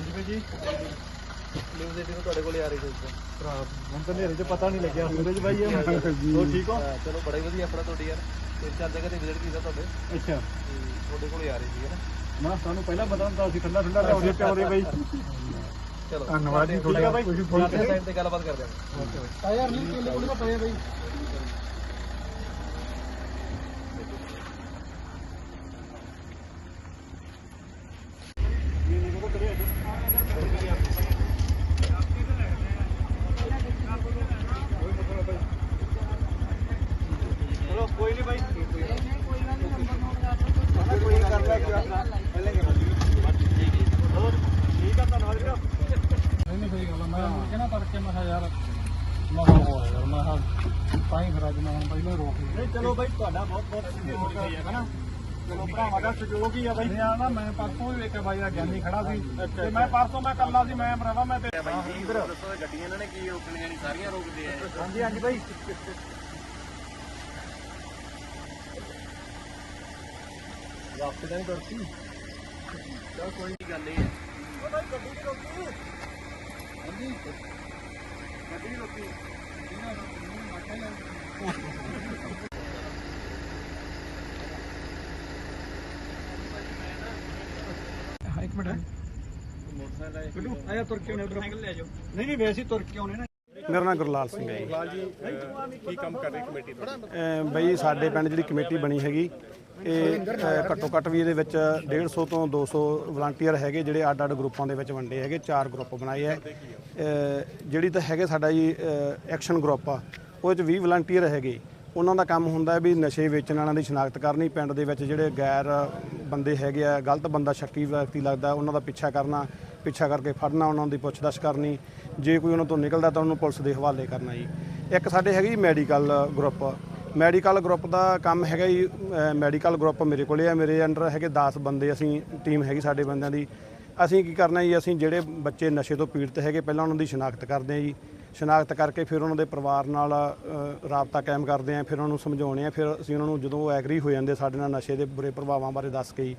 ਹਾਂਜੀ ਭਾਈ ਜੀ। News eighty ਤੋਂ ਤੁਹਾਡੇ ਕੋਲੇ ਆ ਰਹੀ ਸੀ ਉਸ ਭਰਾ ਹੁਣ ਤਾਂ ਹਨੇਰੇ 'ਚ ਪਤਾ ਨਹੀਂ ਲੱਗਿਆ ਸੂਰਜ ਭਾਈ ਇਹ ਹੋਰ ਠੀਕ ਹੋ? ਹਾਂ, ਚਲੋ ਬੜਾ ਹੀ ਵਧੀਆ ਆਪਣਾ ਤੁਹਾਡੀ ਯਾਰ। ਤਿੰਨ ਚਾਰ ਜਗ੍ਹਾ ਤੇ ਵਿਜ਼ਿਟ ਕੀਤਾ ਤੁਹਾਡੇ। ਅੱਛਾ। ਤੇ ਤੁਹਾਡੇ ਕੋਲੇ ਆ ਰਹੀ ਸੀ ਹੈ ਨਾ? ਨਾ ਸਾਨੂੰ ਪਹਿਲਾਂ ਪਤਾ ਹੁੰਦਾ ਸੀ ਠੰਡਾ ਠੰਡਾ ਲਿਆਉਂਦੇ ਪਿਆਉਂਦੇ ਬਾਈ ਚਲੋ। ਧੰਨਵਾਦ ਜੀ ਠੀਕ ਆ ਬਾਈ ਤੇ ਟਾਈਮ ਤੇ ਗੱਲਬਾਤ ਕਰਦੇ ਹਾਂ। ਟਾਇਰ ਨਹੀਂ ਕੇਲੇ ਕੋਲ ਪਏ ਬਾਈ ਚਲੋ ਕੋਈ ਨਹੀਂ ਬਾਈ ਕੋਈ ਕਰ ਲੈ ਪਹਿਲੇ ਕਿ ਹੋਰ ਠੀਕ ਆ ਧੰਨਵਾਦ ਵੀਰ ਨਹੀਂ ਨਹੀਂ ਸਹੀ ਗੱਲ ਆ। ਮੈਂ ਮੁੜ ਕੇ ਨਾ ਤੜਕੇ ਮੈਂ ਕਿਹਾ ਯਾਰ ਮੈਂ ਕਿਹਾ ਹੋਇਆ ਯਾਰ ਮੈਂ ਕਿਹਾ ਤਾਂ ਹੀ ਫਿਰ ਅੱਜ ਮੈਂ ਹੁਣ ਪਹਿਲਾਂ ਹੀ ਰੋਕ ਲਿਆ। ਨਹੀਂ ਚਲੋ ਬਾਈ ਤੁਹਾਡਾ ਬਹੁਤ ਬਹੁਤ ਸਹਿਯੋਗ ਹੈ ਨਾ? ਚਲੋ ਭਰਾਵਾਂ ਦਾ ਸਹਿਯੋਗ ਹੀ ਆ ਬਾਈ। ਨਹੀਂ ਆ ਨਾ ਮੈਂ ਪਰਸੋਂ ਵੀ ਵੇਖਿਆ ਬਾਈ ਦਾ ਗਿਆਨੀ ਖੜਾ ਸੀ। ਤੇ ਮੈਂ ਪਰਸੋਂ ਮੈਂ ਕੱਲਾ ਸੀ ਮੈਂ ਭਰਾਵਾ ਮੈਂ ਤੇ ਗੱਡੀਆਂ ਇਹਨਾਂ ਨੇ ਕੀ ਰੋਕਣੀਆਂ ਨਹੀਂ ਸਾਰੀਆਂ ਰੋਕਦੇ ਆ। ਹਾਂਜੀ ਹਾਂਜੀ ਬਾਈ। ਵਾਪਸ ਤਾਂ ਨਹੀਂ ਕਰਤੀ। ਚਲ ਕੋਈ ਨਹੀਂ ਗੱਲ ਨਹੀਂ ਹੈ ਇੱਕ ਮਿੰਟ। ਕਿਲੂ ਆਇਆ ਤੁਰ ਕੇ ਉਧਰ ਸਾਈਕਲ ਲੈ ਜਾਓ ਨਹੀਂ ਨਹੀਂ ਵੈਸੇ ਹੀ ਤੁਰ ਕੇ ਆਉਣੇ ਨਾ। ਮੇਰਾ ਨਾਮ ਗੁਰਲਾਲ ਸਿੰਘ ਹੈ ਜੀ। ਕੀ ਕੰਮ ਕਰ ਰਹੀ ਕਮੇਟੀ ਦਾ ਅਹ ਬਈ ਸਾਡੇ ਪਿੰਡ ਜਿਹੜੀ ਕਮੇਟੀ ਬਣੀ ਹੈਗੀ ਇਹ ਘੱਟੋ ਘੱਟ ਵੀ ਇਹਦੇ ਵਿੱਚ 150 ਤੋਂ 200 ਵਲੰਟੀਅਰ ਹੈਗੇ ਜਿਹੜੇ ਅੱਡ ਅੱਡ ਗਰੁੱਪਾਂ ਦੇ ਵਿੱਚ ਵੰਡੇ ਹੈਗੇ ਚਾਰ ਗਰੁੱਪ ਬਣਾਏ ਹੈ। ਅਹ ਜਿਹੜੀ ਤਾਂ ਹੈਗੇ ਸਾਡਾ ਜੀ ਐਕਸ਼ਨ ਗਰੁੱਪ ਆ। ਉਹ 'ਚ 20 ਵਲੰਟੀਅਰ ਹੈਗੇ। ਉਹਨਾਂ ਦਾ ਕੰਮ ਹੁੰਦਾ ਹੈ ਵੀ ਨਸ਼ੇ ਵੇਚਣ ਵਾਲਿਆਂ ਦੀ ਸ਼ਨਾਖਤ ਕਰਨੀ, ਪਿੰਡ ਦੇ ਵਿੱਚ ਜਿਹੜੇ ਗੈਰ ਬੰਦੇ ਹੈਗੇ ਆ, ਗਲਤ ਬੰਦਾ ਸ਼ੱਕੀ ਵਿਅਕਤੀ ਲੱਗਦਾ, ਉਹਨਾਂ ਦਾ ਪਿੱਛਾ ਕਰਨਾ, ਪਿੱਛਾ ਕਰਕੇ ਫੜਨਾ, ਉਹਨਾਂ ਦੀ ਪੁੱਛਦਛ ਕਰਨੀ, ਜੇ ਕੋਈ ਉਹਨਾਂ ਤੋਂ ਨਿਕਲਦਾ ਤਾਂ ਉਹਨੂੰ ਪੁਲਿਸ ਦੇ ਹਵਾਲੇ ਕਰਨਾ ਜੀ। ਇੱਕ ਸਾਡੇ ਹੈਗੀ ਮੈਡੀਕਲ ਗਰੁੱਪ। ਮੈਡੀਕਲ ਗਰੁੱਪ ਦਾ ਕੰਮ ਹੈਗਾ ਜੀ ਮੈਡੀਕਲ ਗਰੁੱਪ ਮੇਰੇ ਕੋਲੇ ਆ, ਮੇਰੇ ਅੰਡਰ ਹੈਗੇ 10 ਬੰਦੇ, ਅਸੀਂ ਟੀਮ ਹੈਗੀ ਸਾਡੇ ਬੰਦਿਆਂ ਦੀ। ਅਸੀਂ ਕੀ ਕਰਨਾ ਜੀ, ਅਸੀਂ ਜਿਹੜੇ ਬੱਚੇ ਨਸ਼ੇ ਤੋਂ ਪੀੜਤ ਹੈਗੇ, ਪਹਿਲਾਂ ਉਹਨਾਂ ਦੀ ਸ਼ਨਾਖਤ ਕਰਦੇ ਹਾਂ ਜੀ। ਸ਼ਨਾਖਤ ਕਰਕੇ ਫਿਰ ਉਹਨਾਂ ਦੇ ਪਰਿਵਾਰ ਨਾਲ ਰਾਬਤਾ ਕਾਇਮ ਕਰਦੇ ਹਾਂ ਫਿਰ ਉਹਨਾਂ ਨੂੰ ਸਮਝਾਉਣੇ ਆ ਫਿਰ ਅਸੀਂ ਉਹਨਾਂ ਨੂੰ ਜਦੋਂ ਉਹ ਐਗਰੀ ਹੋ ਜਾਂਦੇ ਸਾਡੇ ਨਾਲ ਨਸ਼ੇ ਦੇ ਬੁਰੇ ਪ੍ਰਭਾਵਾਂ ਬਾਰੇ ਦੱਸ ਕੇ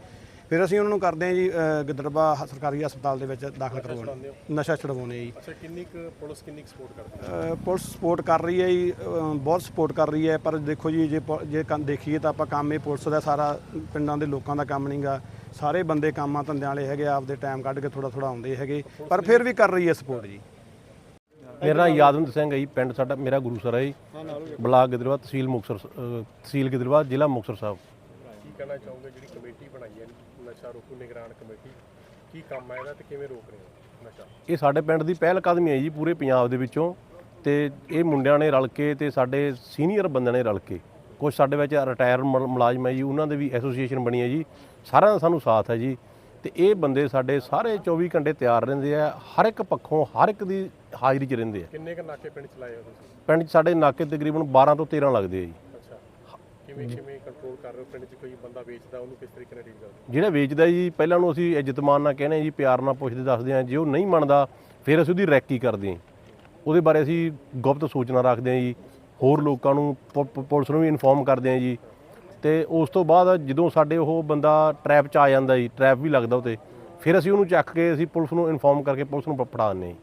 ਫਿਰ ਅਸੀਂ ਉਹਨਾਂ ਨੂੰ ਕਰਦੇ ਹਾਂ ਜੀ ਗਿੱਦੜਬਾ ਹ- ਸਰਕਾਰੀ ਹਸਪਤਾਲ ਦੇ ਵਿੱਚ ਦਾਖਲ ਕਰਵਾਉਣੇ। ਨਸ਼ਾ ਛਡਵਾਉਣੇ ਜੀ। ਅੱਛਾ ਕਿੰਨੀ ਕੁ ਪੁਲਿਸ ਕਿੰਨੀ ਕੁ ਸਪੋਰਟ ਕਰਦੀ ਅ, ਪੁਲਿਸ ਸਪੋਰਟ ਕਰ ਰਹੀ ਹੈ ਜੀ ਬਹੁਤ ਸਪੋਰਟ ਕਰ ਰਹੀ ਹੈ ਪਰ ਦੇਖੋ ਜੀ ਜੇ ਜੇ ਕੰਮ ਦੇਖੀਏ ਤਾਂ ਆਪਾਂ ਕੰਮ ਇਹ ਪੁਲਿਸ ਦਾ ਸਾਰਾ ਪਿੰਡਾਂ ਦੇ ਲੋਕਾਂ ਦਾ ਕੰਮ ਨਹੀਂਗਾ ਸਾਰੇ ਬੰਦੇ ਕੰਮਾਂ ਧੰਦਿਆਂ ਵਾਲੇ ਹੈਗੇ ਆਪਦੇ ਟਾਈਮ ਕੱਢ ਕੇ ਥੋੜਾ ਥੋੜਾ ਆਉਂਦੇ ਹੈਗੇ ਪਰ ਫਿਰ ਵੀ ਕਰ ਰਹੀ ਹੈ ਸਪੋਰਟ ਜੀ। ਮੇਰਾ ਨਾਮ ਯਾਦਵੰਤ ਸਿੰਘ ਹੈ ਜੀ ਪਿੰਡ ਸਾਡਾ ਮੇਰਾ ਗੁਰੂਸਰ ਹੈ ਜੀ। ਬਲਾਕ ਗਿੱਦੜਵਾ ਤਹਿਸੀਲ ਮੁਕਤਸਰ ਅਹ, ਤਹਿਸੀਲ ਗਿੱਦੜਵਾ ਜ਼ਿਲ੍ਹਾ ਮੁਕਤਸਰ ਸਾਹਿਬ। ਕੀ ਕਹਿਣਾ ਚਾਹੋਗੇ ਜਿਹੜੀ ਕਮੇਟੀ ਬਣਾਈ ਹੈ ਨਸ਼ਾ ਰੋਕੂ ਨਿਗਰਾਨ ਕਮੇਟੀ? ਕੀ ਕੰਮ ਹੈ ਇਹਦਾ ਤੇ ਕਿਵੇਂ ਰੋਕ ਰਹੇ ਹੋ ਨਸ਼ਾ? ਇਹ ਸਾਡੇ ਪਿੰਡ ਦੀ ਪਹਿਲ ਕਦਮੀ ਹੈ ਜੀ ਪੂਰੇ ਪੰਜਾਬ ਦੇ ਵਿੱਚੋਂ। ਤੇ ਇਹ ਮੁੰਡਿਆਂ ਨੇ ਰਲ ਕੇ ਤੇ ਸਾਡੇ ਸੀਨੀਅਰ ਬੰਦਿਆਂ ਨੇ ਰਲ ਕੇ। ਕੁਝ ਸਾਡੇ ਵਿੱਚ ਰਿਟਾਇਰ ਮੁਲਾਜ਼ਮ ਹੈ ਜੀ ਉਹਨਾਂ ਦੇ ਵੀ ਐਸੋਸੀਏਸ਼ਨ ਬਣੀ ਹੈ ਜੀ। ਸਾਰਿਆਂ ਦਾ ਸਾਨੂੰ ਸਾਥ ਹੈ ਜੀ। ਤੇ ਇਹ ਬੰਦੇ ਸਾਡੇ ਸਾਰੇ 24 ਘੰਟੇ ਤਿਆਰ ਰਹਿੰਦੇ ਆ ਹਰ ਇੱਕ ਪੱਖੋਂ ਹਰ ਇੱਕ ਦੀ ਹਾਜ਼ਰੀ 'ਚ ਰਹਿੰਦੇ ਆ। ਕਿੰਨੇ ਕ ਨਾਕੇ ਪਿੰਡ ਚਲਾਏ ਹੋ ਤੁਸੀਂ? ਪਿੰਡ 'ਚ ਸਾਡੇ ਨਾਕੇ ਤਕਰੀਬਨ 12 ਤੋਂ 13 ਲੱਗਦੇ ਆ ਜੀ। ਅੱਛਾ। ਕਿਵੇਂ ਕਿਵੇਂ ਕੰਟਰੋਲ ਕਰ ਰਹੇ ਹੋ ਪਿੰਡ 'ਚ? ਕੋਈ ਬੰਦਾ ਵੇਚਦਾ ਉਹਨੂੰ ਕਿਸ ਤਰੀਕੇ ਨਾਲ ਡੀਲ ਕਰਦੇ? ਜਿਹੜਾ ਵੇਚਦਾ ਜੀ ਪਹਿਲਾਂ ਨੂੰ ਅਸੀਂ ਇੱਜ਼ਤਮਾਨ ਨਾਲ ਕਹਿੰਦੇ ਜੀ ਪਿਆਰ ਨਾਲ ਪੁੱਛਦੇ ਦੱਸਦੇ ਹਾਂ ਜੇ ਉਹ ਨਹੀਂ ਮੰਨਦਾ ਫਿਰ ਅਸੀਂ ਉਹਦੀ ਰੈਕੀ ਕਰਦੇ ਹਾਂ ਉਹਦੇ ਬਾਰੇ ਅਸੀਂ ਗੁਪਤ ਸੂਚਨਾ ਰੱਖਦੇ ਹਾਂ ਜੀ ਹੋਰ ਲੋਕਾਂ ਨੂੰ ਪੁਲਿਸ ਨੂੰ ਵੀ ਇਨਫੋਰਮ ਕਰਦੇ ਹਾਂ ਜੀ। ਤੇ ਉਸ ਤੋਂ ਬਾਅਦ ਜਦੋਂ ਸਾਡੇ ਉਹ ਬੰਦਾ ਟ੍ਰੈਪ 'ਚ ਆ ਜਾਂਦਾ ਜੀ ਟ੍ਰੈਪ ਵੀ ਲੱਗਦਾ ਉਤੇ ਫਿਰ ਅਸੀਂ ਉਹਨੂੰ ਚੱਕ ਕੇ ਅਸੀਂ ਪੁਲਿਸ ਨੂੰ ਇਨਫੋਰਮ ਕਰਕੇ ਪੁਲਿਸ ਨੂੰ ਪ- ਫੜਾ ਦਿੰਦੇ ਹਾਂ ਜੀ।